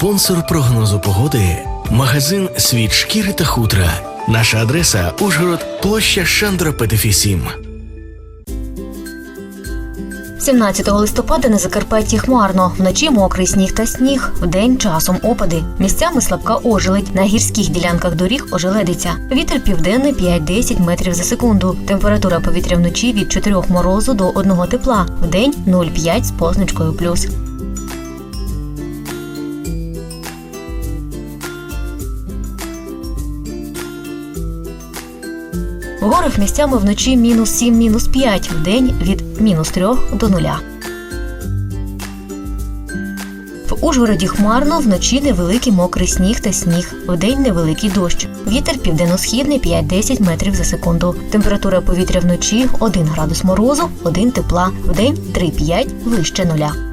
спонсор прогнозу погоди, магазин Світ шкіри та хутра. Наша адреса Ужгород, площа Шандра Петефі 7. 17 листопада на Закарпатті хмарно, вночі мокрий сніг та сніг, вдень часом опади. Місцями слабка ожеледь. На гірських ділянках доріг ожеледиться. Вітер південний 5-10 метрів за секунду. Температура повітря вночі від 4 морозу до 1 тепла. Вдень 0,5 з позначкою плюс. В горах місцями вночі мінус 7, мінус 5, вдень від мінус 3 до 0. В Ужгороді хмарно, вночі невеликий мокрий сніг та сніг, вдень невеликий дощ. Вітер південно-східний 5-10 метрів за секунду. Температура повітря вночі 1 градус морозу, 1 тепла, вдень 3-5 вище нуля.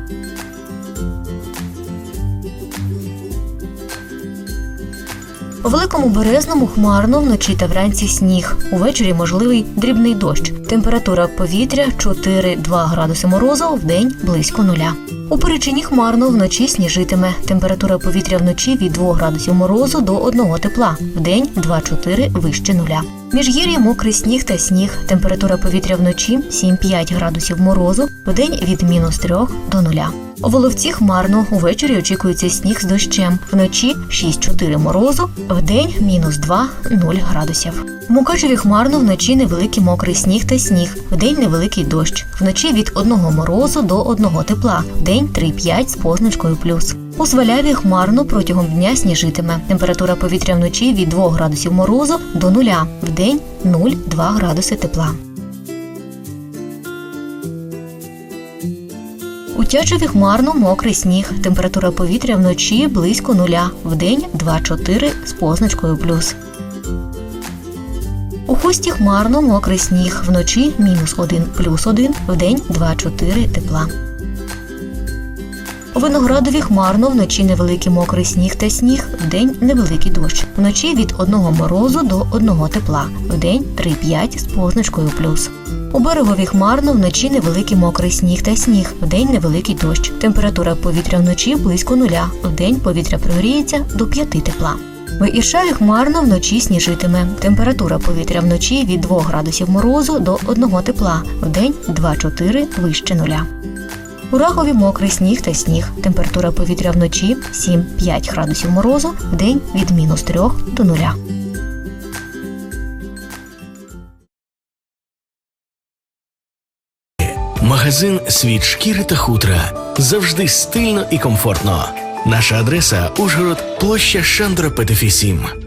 У великому березному хмарно вночі та вранці сніг. Увечері можливий дрібний дощ. Температура повітря 4-2 градуси морозу, вдень близько нуля. У Перечині хмарно вночі сніжитиме. Температура повітря вночі від 2 градусів морозу до 1 тепла, вдень 2-4 вище нуля. Міжгір'я мокрий сніг та сніг. Температура повітря вночі 7-5 градусів морозу, вдень від мінус 3 до нуля. У Воловці хмарно, увечері очікується сніг з дощем. Вночі 6-4 морозу, вдень мінус 2-0 градусів. В Мукачеві хмарно, вночі невеликий мокрий сніг та сніг, вдень невеликий дощ. Вночі від 1 морозу до 1 тепла, вдень 3-5 з позначкою плюс. У Сваляві хмарно протягом дня сніжитиме. Температура повітря вночі від 2 градусів морозу до нуля, вдень 0-2 градуси тепла. У Тячеві хмарно мокрий сніг. Температура повітря вночі близько нуля, вдень 2-4 з позначкою плюс. У хусті хмарно мокрий сніг. Вночі мінус 1 плюс 1, вдень 2-4 тепла. У Виноградові хмарно вночі невеликий мокрий сніг та сніг, вдень невеликий дощ. Вночі від 1 морозу до 1 тепла, вдень 3-5 з позначкою плюс. У берегові хмарно вночі невеликий мокрий сніг та сніг, вдень невеликий дощ. Температура повітря вночі близько нуля, вдень повітря прогріється до 5 тепла. В Іршаві хмарно вночі сніжитиме. Температура повітря вночі від 2 градусів морозу до 1 тепла, вдень 2-4 вище нуля. У Рахові мокрий сніг та сніг. Температура повітря вночі 7-5 градусів морозу, вдень від мінус 3 до нуля. Магазин Світ шкіри та хутра. Завжди стильно і комфортно. Наша адреса Ужгород, площа Шандра Петефі 7.